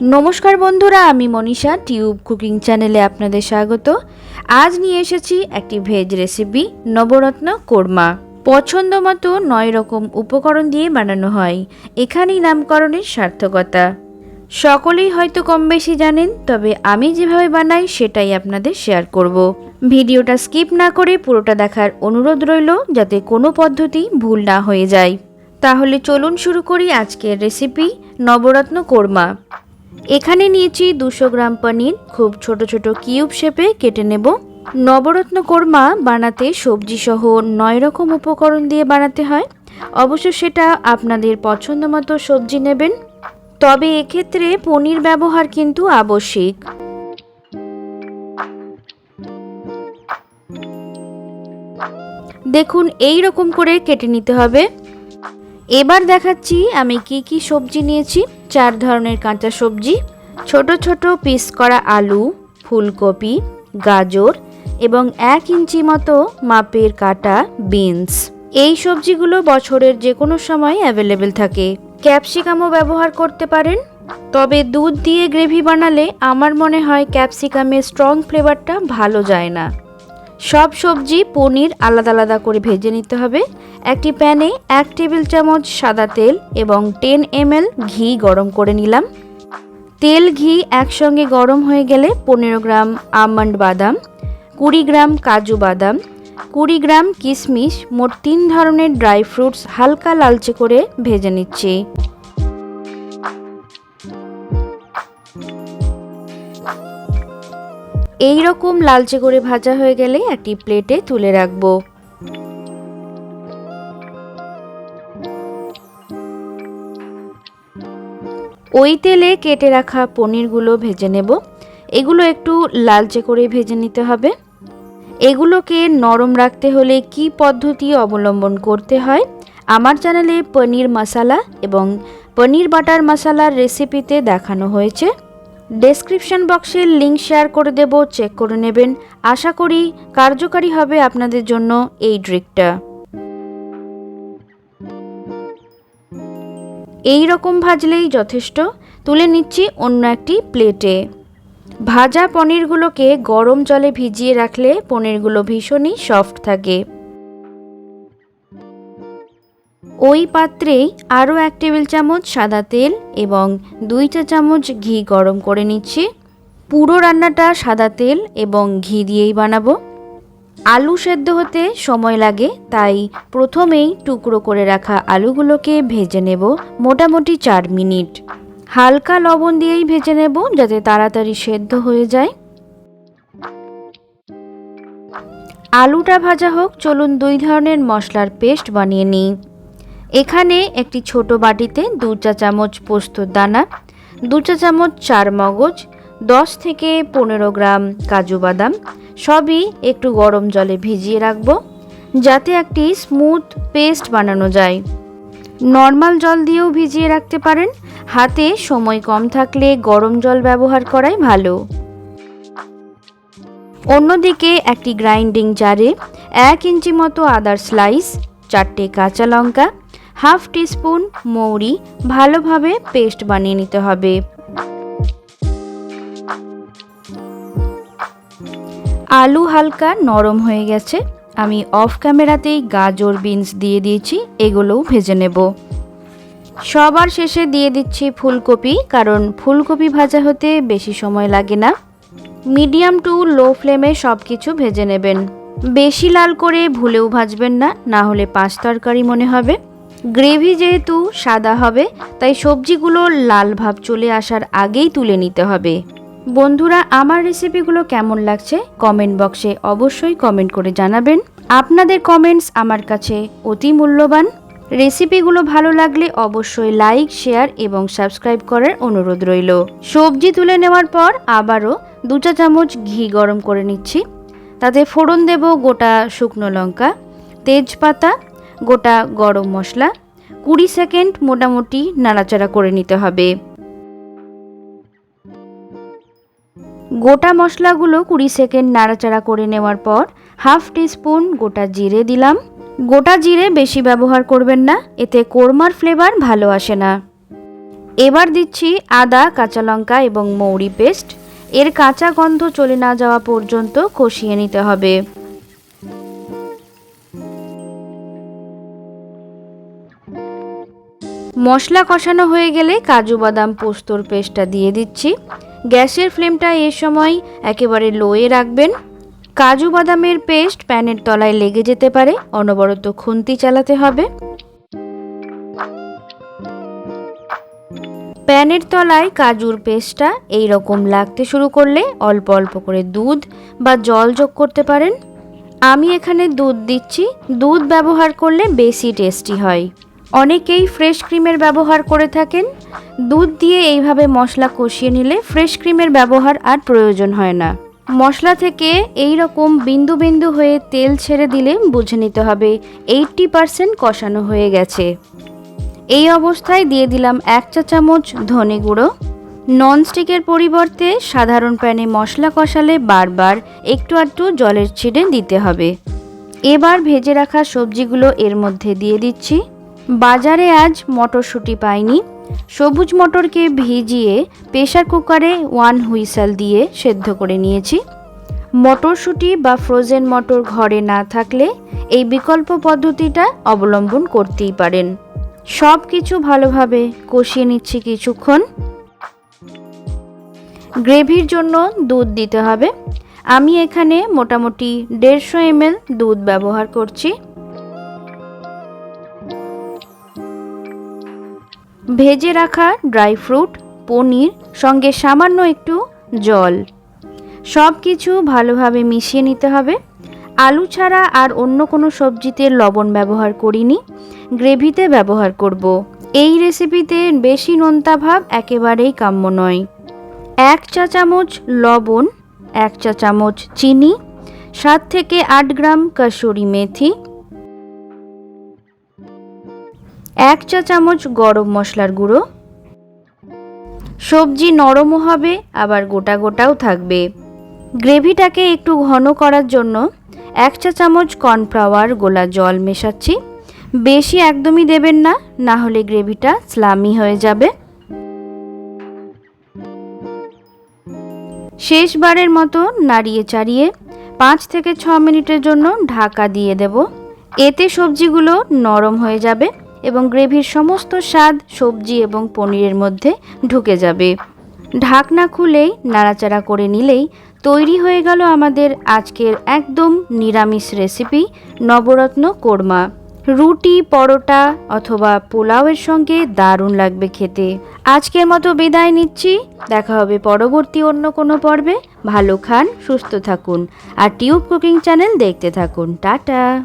নমস্কার বন্ধুরা, আমি মনীষা, টিউব কুকিং চ্যানেলে আপনাদের স্বাগত। আজ নিয়ে এসেছি একটি ভেজ রেসিপি, নবরত্ন কোরমা। পছন্দ মতো নয় রকম উপকরণ দিয়ে বানানো হয়। এখানেই নামকরণের সার্থকতা। সকলেই হয়তো কম বেশি জানেন, তবে আমি যেভাবে বানাই সেটাই আপনাদের শেয়ার করব। ভিডিওটা স্কিপ না করে পুরোটা দেখার অনুরোধ রইল, যাতে কোনো পদ্ধতি ভুল না হয়ে যায়। তাহলে চলুন শুরু করি আজকের রেসিপি, নবরত্ন কোরমা। এখানে নিয়েছি দুশো গ্রাম পনির, খুব ছোট ছোট কিউব শেপে কেটে নেব। নবরত্ন কোরমা বানাতে সবজি সহ নয় রকম উপকরণ দিয়ে বানাতে হয়। অবশ্য সেটা আপনাদের পছন্দ মতো সবজি নেবেন। তবে এক্ষেত্রে পনির ব্যবহার কিন্তু আবশ্যিক। দেখুন, এই রকম করে কেটে নিতে হবে। এবার দেখাচ্ছি আমি কি কি সবজি নিয়েছি। চার ধরনের কাঁচা সবজি, ছোট ছোট পিস করা আলু, ফুলকপি, গাজর এবং এক ইঞ্চি মতো মাপের কাটা বিনস। এই সবজিগুলো বছরের যে কোনো সময় অ্যাভেলেবেল থাকে। ক্যাপসিকামও ব্যবহার করতে পারেন। তবে দুধ দিয়ে গ্রেভি বানালে আমার মনে হয় ক্যাপসিকামের স্ট্রং ফ্লেভারটা ভালো যায় না। সব সবজি পনির আলাদা আলাদা করে ভেজে নিতে হবে। একটি প্যানে এক টেবিল চামচ সাদা তেল এবং টেন এমএল ঘি গরম করে নিলাম। তেল ঘি একসঙ্গে গরম হয়ে গেলে পনেরো গ্রাম আমন্ড বাদাম, কুড়ি গ্রাম কাজু বাদাম, কুড়ি গ্রাম কিশমিশ, মোট তিন ধরনের ড্রাই ফ্রুটস হালকা লালচে করে ভেজে নিচ্ছি। এই রকম লালচে করে ভাজা হয়ে গেলে একটি প্লেটে তুলে রাখব। ওই তেলে কেটে রাখা পনিরগুলো ভেজে নেব। এগুলো একটু লালচে করে ভেজে নিতে হবে। এগুলোকে নরম রাখতে হলে কি পদ্ধতি অবলম্বন করতে হয়? আমার চ্যানেলে পনির মশালা এবং পনির বাটার মশালার রেসিপিতে দেখানো হয়েছে। ডেসক্রিপশন বক্সে লিঙ্ক শেয়ার করে দেব চেক করে নেবেন। আশা করি কার্যকারী হবে আপনাদের জন্য এই ড্রিকটা এই রকম ভাজলেই যথেষ্ট। তুলে নিচ্ছি অন্য একটি প্লেটে ভাজা পনিরগুলোকে গরম জলে ভিজিয়ে রাখলে পনিরগুলো ভীষণই সফট থাকে। ওই পাত্রেই আরও এক টেবিল চামচ সাদা তেল এবং দুই চা চামচ ঘি গরম করে নিচ্ছি। পুরো রান্নাটা সাদা তেল এবং ঘি দিয়েই বানাবো। আলু সেদ্ধ হতে সময় লাগে, তাই প্রথমেই টুকরো করে রাখা আলুগুলোকে ভেজে নেব মোটামুটি চার মিনিট। হালকা লবণ দিয়েই ভেজে নেব যাতে তাড়াতাড়ি সেদ্ধ হয়ে যায়। আলুটা ভাজা হোক, চলুন দুই ধরনের মশলার পেস্ট বানিয়ে নিই। এখানে একটি ছোট বাটিতে দু চা চামচ পোস্তর দানা দু চা চামচ চার মগজ, দশ থেকে পনেরো গ্রাম কাজু বাদাম, সবই একটু গরম জলে ভিজিয়ে রাখব যাতে একটি স্মুথ পেস্ট বানানো যায়। নর্মাল জল দিয়েও ভিজিয়ে রাখতে পারেন, হাতে সময় কম থাকলে গরম জল ব্যবহার করাই ভালো। অন্যদিকে একটি গ্রাইন্ডিং জারে এক ইঞ্চি মতো আদার স্লাইস, চারটে কাঁচা লঙ্কা হাফ টিস্পুন মৌরি ভালোভাবে পেস্ট বানিয়ে নিতে হবে। আলু হালকা নরম হয়ে গেছে। আমি অফ ক্যামেরাতেই গাজর বিনস দিয়ে দিয়েছি, এগুলোও ভেজে নেব। সবার শেষে দিয়ে দিচ্ছি ফুলকপি, কারণ ফুলকপি ভাজা হতে বেশি সময় লাগে না। মিডিয়াম টু লো ফ্লেমে সব কিছু ভেজে নেবেন। বেশি লাল করে ভুলেও ভাজবেন না না হলে পাঁচ তরকারি মনে হবে। গ্রেভি যেহেতু সাদা হবে, তাই সবজিগুলো লাল ভাব চলে আসার আগেই তুলে নিতে হবে। বন্ধুরা, আমার রেসিপিগুলো কেমন লাগছে কমেন্ট বক্সে অবশ্যই কমেন্ট করে জানাবেন। আপনাদের কমেন্টস আমার কাছে অতি মূল্যবান। রেসিপিগুলো ভালো লাগলে অবশ্যই লাইক, শেয়ার এবং সাবস্ক্রাইব করার অনুরোধ রইল। সবজি তুলে নেওয়ার পর আবারও দু চা চামচ ঘি গরম করে নিচ্ছি। তাতে ফোড়ন দেব গোটা শুকনো লঙ্কা, তেজপাতা গোটা গরম মশলা কুড়ি সেকেন্ড মোটামুটি নাড়াচাড়া করে নিতে হবে। গোটা মশলাগুলো কুড়ি সেকেন্ড নাড়াচাড়া করে নেওয়ার পর হাফ টিস্পুন গোটা জিরে দিলাম। গোটা জিরে বেশি ব্যবহার করবেন না, এতে কোরমার ফ্লেভার ভালো আসে না। এবার দিচ্ছি আদা, কাঁচা লঙ্কা এবং মৌরি পেস্ট। এর কাঁচা গন্ধ চলে না যাওয়া পর্যন্ত কষিয়ে নিতে হবে। মশলা কষানো হয়ে গেলে কাজু বাদাম পোস্তর পেস্টটা দিয়ে দিচ্ছি। গ্যাসের ফ্লেমটা এ সময় একেবারে লোয়ে রাখবেন। কাজু বাদামের পেস্ট প্যানের তলায় লেগে যেতে পারে, অনবরত খুন্তি চালাতে হবে। প্যানের তলায় কাজুর পেস্টটা এই রকম লাগতে শুরু করলে অল্প অল্প করে দুধ বা জল যোগ করতে পারেন। আমি এখানে দুধ দিচ্ছি। দুধ ব্যবহার করলে বেশি টেস্টি হয়। অনেকেই ফ্রেশ ক্রিমের ব্যবহার করে থাকেন। দুধ দিয়ে এইভাবে মশলা কষিয়ে নিলে ফ্রেশ ক্রিমের ব্যবহার আর প্রয়োজন হয় না। মশলা থেকে এই রকম বিন্দু বিন্দু হয়ে তেল ছেড়ে দিলে বুঝে নিতে হবে এইটটি পারসেন্ট কষানো হয়ে গেছে। এই অবস্থায় দিয়ে দিলাম এক চা চামচ ধনে গুঁড়ো। ননস্টিকের পরিবর্তে সাধারণ প্যানে মশলা কষালে বারবার একটু একটু জলের ছিটে দিতে হবে। এবার ভেজে রাখা সবজিগুলো এর মধ্যে দিয়ে দিচ্ছি। বাজারে আজ মটরশুঁটি পাইনি। সবুজ মটরকে ভিজিয়ে প্রেশার কুকারে ওয়ান হুইসাল দিয়ে সেদ্ধ করে নিয়েছি। মটরশুঁটি বা ফ্রোজেন মটর ঘরে না থাকলে এই বিকল্প পদ্ধতিটা অবলম্বন করতেই পারেন। সব কিছু ভালোভাবে কষিয়ে নিচ্ছি কিছুক্ষণ। গ্রেভির জন্য দুধ দিতে হবে। আমি এখানে মোটামুটি দেড়শো এমএল দুধ ব্যবহার করছি। ভেজে রাখা ড্রাই ফ্রুট, পনির, সঙ্গে সামান্য একটু জল। সব কিছু ভালোভাবে মিশিয়ে নিতে হবে। আলু ছাড়া আর অন্য কোনো সবজিতে লবণ ব্যবহার করিনি। গ্রেভিতে ব্যবহার করব। এই রেসিপিতে বেশি নোনতা ভাব একেবারেই কাম্য নয়। এক চা চামচ লবণ, এক চা চামচ চিনি, সাত থেকে আট গ্রাম কাসুরি মেথি এক চা চামচ গরম মশলার গুঁড়ো। সবজি নরমও হবে, আবার গোটা গোটাও থাকবে। গ্রেভিটাকে একটু ঘন করার জন্য এক চা চামচ কর্নফ্লাওয়ার গোলা জল মেশাচ্ছি। বেশি একদমই দেবেন না না হলে গ্রেভিটা স্লামি হয়ে যাবে। শেষবারের মতো নাড়িয়ে চাড়িয়ে পাঁচ থেকে ছ মিনিটের জন্য ঢাকা দিয়ে দেব। এতে সবজিগুলো নরম হয়ে যাবে। এবং গ্রেভির সমস্ত স্বাদ সবজি এবং পনিরের মধ্যে ঢুকে যাবে। ঢাকনা খুলেই নাড়াচাড়া করে নিলেই তৈরি হয়ে গেল আমাদের আজকের একদম নিরামিষ রেসিপি নবরত্ন কোরমা। রুটি, পরোটা অথবা পোলাওয়ের সঙ্গে দারুণ লাগবে খেতে। আজকের মতো বিদায় নিচ্ছি। দেখা হবে পরবর্তী অন্য কোনো পর্বে। ভালো খান, সুস্থ থাকুন। আর টিউব কুকিং চ্যানেল দেখতে থাকুন। টাটা।